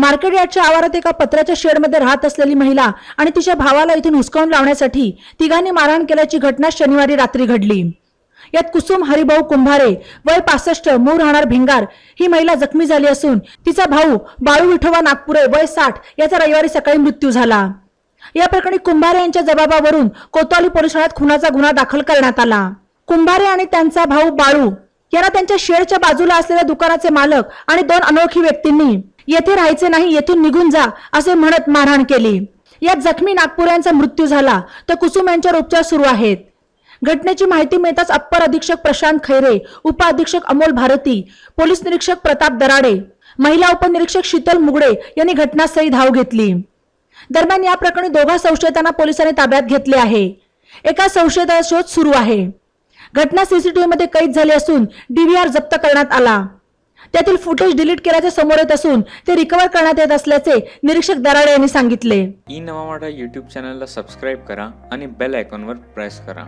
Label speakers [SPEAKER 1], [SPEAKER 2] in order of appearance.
[SPEAKER 1] Market यार्डच्या आवारात एका पत्र्याच्या शेडमध्ये राहत असलेली महिला आणि तिच्या भावाला इथून हुसकावून लावण्यासाठी तिघांनी मारहाण केल्याची घटना शनिवारी रात्री घडली. यात कुसुम हरिभाऊ कुंभारे वय पासष्ट मूळ राहणार भिंगार ही महिला जखमी झाली असून तिचा भाऊ बाळू विठोबा नागपुरे वय साठ याचा रविवारी सकाळी मृत्यू झाला. या प्रकरणी कुंभारे यांच्या जबाबावरून कोतवाली पोलीस ठाण्यात खुनाचा गुन्हा दाखल करण्यात आला. कुंभारे आणि त्यांचा भाऊ बाळू यांना त्यांच्या शेडच्या बाजूला असलेल्या दुकानाचे मालक आणि दोन अनोळखी व्यक्तींनी येथे राहायचे नाही येथून निघून जा असे म्हणत मारहाण केली. यात जखमी नागपूर यांचा मृत्यू झाला तर कुसुम यांच्यावर उपचार सुरू आहेत. घटनेची माहिती मिळताच अप्पर अधीक्षक प्रशांत खैरे उपअधीक्षक अमोल भारती पोलीस निरीक्षक प्रताप दराडे महिला उपनिरीक्षक शीतल मुगडे यांनी घटनास्थळी धाव घेतली. दरम्यान या प्रकरणी दोघा संशयितांना पोलिसांनी ताब्यात घेतले आहे. एका संशयिताचा शोध सुरू आहे. घटना सीसीटीव्ही मध्ये कैद झाली असून डीव्हीआर जप्त करण्यात आला. त्यातील फुटेज डिलीट केल्याचे समोर येत असून ते रिकव्हर करण्यात येत असल्याचे निरीक्षक दराडे यांनी सांगितले.
[SPEAKER 2] ई नवा मराठा यूट्यूब चॅनलला सबस्क्राईब करा आणि बेल आयकॉनवर प्रेस करा.